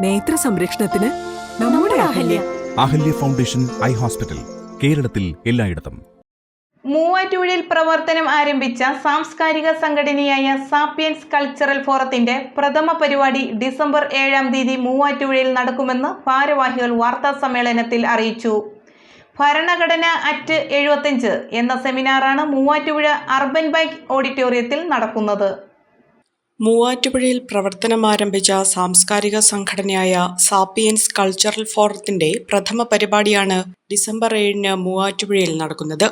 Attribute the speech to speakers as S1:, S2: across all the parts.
S1: നേത്ര സംരക്ഷണത്തിന് നമ്മുടെ Ahalia.
S2: Ahalia. Foundation eye hospital കേരളത്തിൽ എല്ലായിടത്തും.
S3: മൂവാറ്റുപുഴയിൽ പ്രവർത്തനം ആരംഭിച്ച സാംസ്കാരിക സംഘടനയായ സാപ്പിയൻസ് കൾച്ചറൽ ഫോറത്തിന്റെ പ്രഥമ പരിപാടി ഡിസംബർ ഏഴാം തീയതി മൂവാറ്റുപുഴയിൽ നടക്കുമെന്ന് ഭാരവാഹികൾ വാർത്താ സമ്മേളനത്തിൽ അറിയിച്ചു. ഭരണഘടന അറ്റ് എഴുപത്തഞ്ച് എന്ന സെമിനാറാണ് മൂവാറ്റുപുഴ അർബൻ ബാങ്ക് ഓഡിറ്റോറിയത്തിൽ നടക്കുന്നത്.
S4: മൂവാറ്റുപുഴയിൽ പ്രവർത്തനമാരംഭിച്ച സാംസ്കാരിക സംഘടനയായ സാപ്പിയൻസ് കൾച്ചറൽ ഫോറത്തിന്റെ പ്രഥമ പരിപാടിയാണ് ഡിസംബർ ഏഴിന് മൂവാറ്റുപുഴയിൽ നടക്കുന്നത്.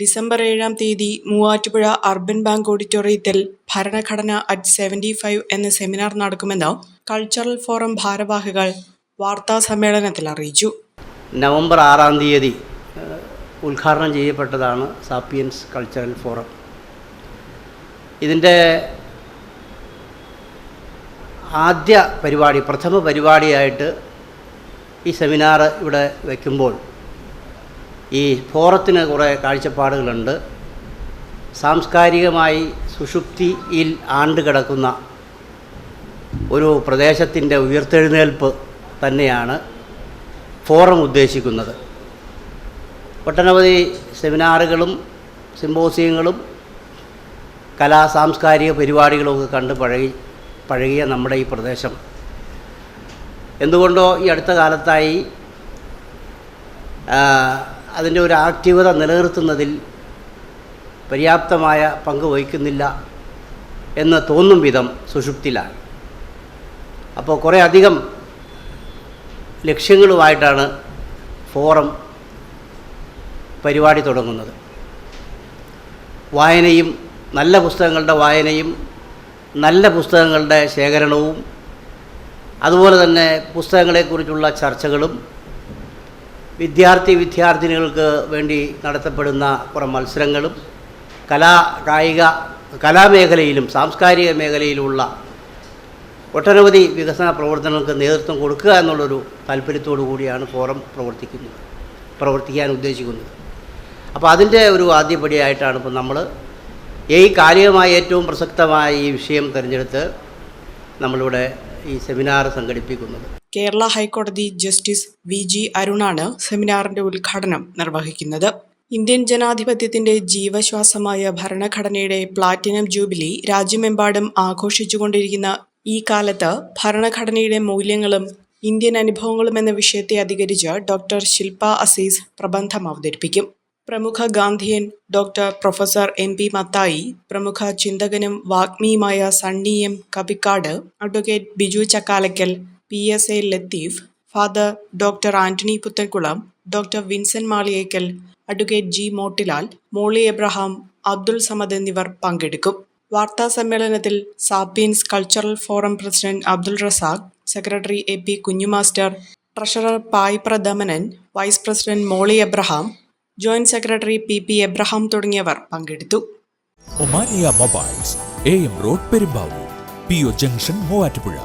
S4: ഡിസംബർ ഏഴാം തീയതി മൂവാറ്റുപുഴ അർബൻ ബാങ്ക് ഓഡിറ്റോറിയത്തിൽ ഭരണഘടന അറ്റ് സെവന്റി ഫൈവ് എന്ന സെമിനാർ നടക്കുമെന്ന് കൾച്ചറൽ ഫോറം ഭാരവാഹികൾ വാർത്താ സമ്മേളനത്തിൽ അറിയിച്ചു.
S5: നവംബർ ആറാം തീയതി ഉദ്ഘാടനം ചെയ്യപ്പെട്ടതാണ് സാപ്പിയൻസ് കൾച്ചറൽ ഫോറം. ഇതിന്റെ ആദ്യ പരിപാടി പ്രഥമ പരിപാടിയായിട്ട് ഈ സെമിനാർ ഇവിടെ വയ്ക്കുമ്പോൾ ഈ ഫോറത്തിന് കുറേ കാഴ്ചപ്പാടുകളുണ്ട്. സാംസ്കാരികമായി സുഷുപ്തിയിൽ ആണ്ട് കിടക്കുന്ന ഒരു പ്രദേശത്തിന്റെ ഉയർത്തെഴുന്നേൽപ്പ് തന്നെയാണ് ഫോറം ഉദ്ദേശിക്കുന്നത്. ഒട്ടനവധി സെമിനാറുകളും സിമ്പോസിയങ്ങളും കലാ സാംസ്കാരിക പരിപാടികളുമൊക്കെ കണ്ട് പഴകി പഴകിയ നമ്മുടെ ഈ പ്രദേശം. എന്തുകൊണ്ടോ ഈ അടുത്ത കാലത്തായി അതിന്റെ ഒരു ആക്റ്റീവത നിലനിർത്തുന്നതിൽ പര്യാപ്തമായ പങ്ക് വഹിക്കുന്നില്ല എന്ന് തോന്നും വിധം സുഷുപ്തിലാണ് അപ്പോൾ കുറേ അധികം ലക്ഷ്യങ്ങളുമായിട്ടാണ് ഫോറം പരിപാടി തുടങ്ങുന്നത്. വായനയും നല്ല പുസ്തകങ്ങളുടെ വായനയും നല്ല പുസ്തകങ്ങളുടെ ശേഖരണവും അതുപോലെ തന്നെ പുസ്തകങ്ങളെക്കുറിച്ചുള്ള ചർച്ചകളും വിദ്യാർത്ഥി വിദ്യാർത്ഥിനികൾക്ക് വേണ്ടി നടത്തപ്പെടുന്ന കുറേ മത്സരങ്ങളും കലാ കായിക കലാമേഖലയിലും സാംസ്കാരിക മേഖലയിലുമുള്ള ഒട്ടനവധി വികസന പ്രവർത്തനങ്ങൾക്ക് നേതൃത്വം കൊടുക്കുക എന്നുള്ളൊരു താല്പര്യത്തോടു കൂടിയാണ് ഫോറം പ്രവർത്തിക്കുന്നത് പ്രവർത്തിക്കാൻ ഉദ്ദേശിക്കുന്നത്. അപ്പോൾ അതിന്റെ ഒരു ആദ്യപടിയായിട്ടാണ് ഇപ്പോൾ നമ്മൾ ഈ കാലികമായ ഏറ്റവും പ്രസക്തമായ ഈ വിഷയം തിരഞ്ഞെടുത്ത് നമ്മളിവിടെ ഈ സെമിനാർ സംഘടിപ്പിക്കുന്നത്.
S4: കേരള ഹൈക്കോടതി ജസ്റ്റിസ് വി ജി അരുണാണ് സെമിനാറിന്റെ ഉദ്ഘാടനം നിർവഹിക്കുന്നത്. ഇന്ത്യൻ ജനാധിപത്യത്തിന്റെ ജീവശ്വാസമായ ഭരണഘടനയുടെ പ്ലാറ്റിനം ജൂബിലി രാജ്യമെമ്പാടും ആഘോഷിച്ചുകൊണ്ടിരിക്കുന്ന ഈ കാലത്ത് ഭരണഘടനയുടെ മൂല്യങ്ങളും ഇന്ത്യൻ അനുഭവങ്ങളും എന്ന വിഷയത്തെ അധികരിച്ച് ഡോക്ടർ ശില്പ അസീസ് പ്രബന്ധം അവതരിപ്പിക്കും. പ്രമുഖ Gandhian doctor professor M P Mathai പ്രമുഖ ചിന്തകനും വാഗ്മിയുമായ Sunny M Kappikad advocate Biju Chakkalakkal P S A Latheef father doctor Antony Puthenkulam doctor Vincent Maliyekkal advocate G Motilal Molly Abraham Abdul Samad എന്നിവർ പങ്കെടുക്കും. വാർത്താ സമ്മേളനത്തിൽ sapiens cultural forum president Abdul Razak secretary A P കുഞ്ഞുമാസ്റ്റർ treasurer Pai Pradamanan vice president Molly Abraham joint secretary P P Abraham തുടങ്ങിയവർ പങ്കെടുത്തു.
S6: Omania mobiles A M road Perumbavoor P O junction Muvattupuzha.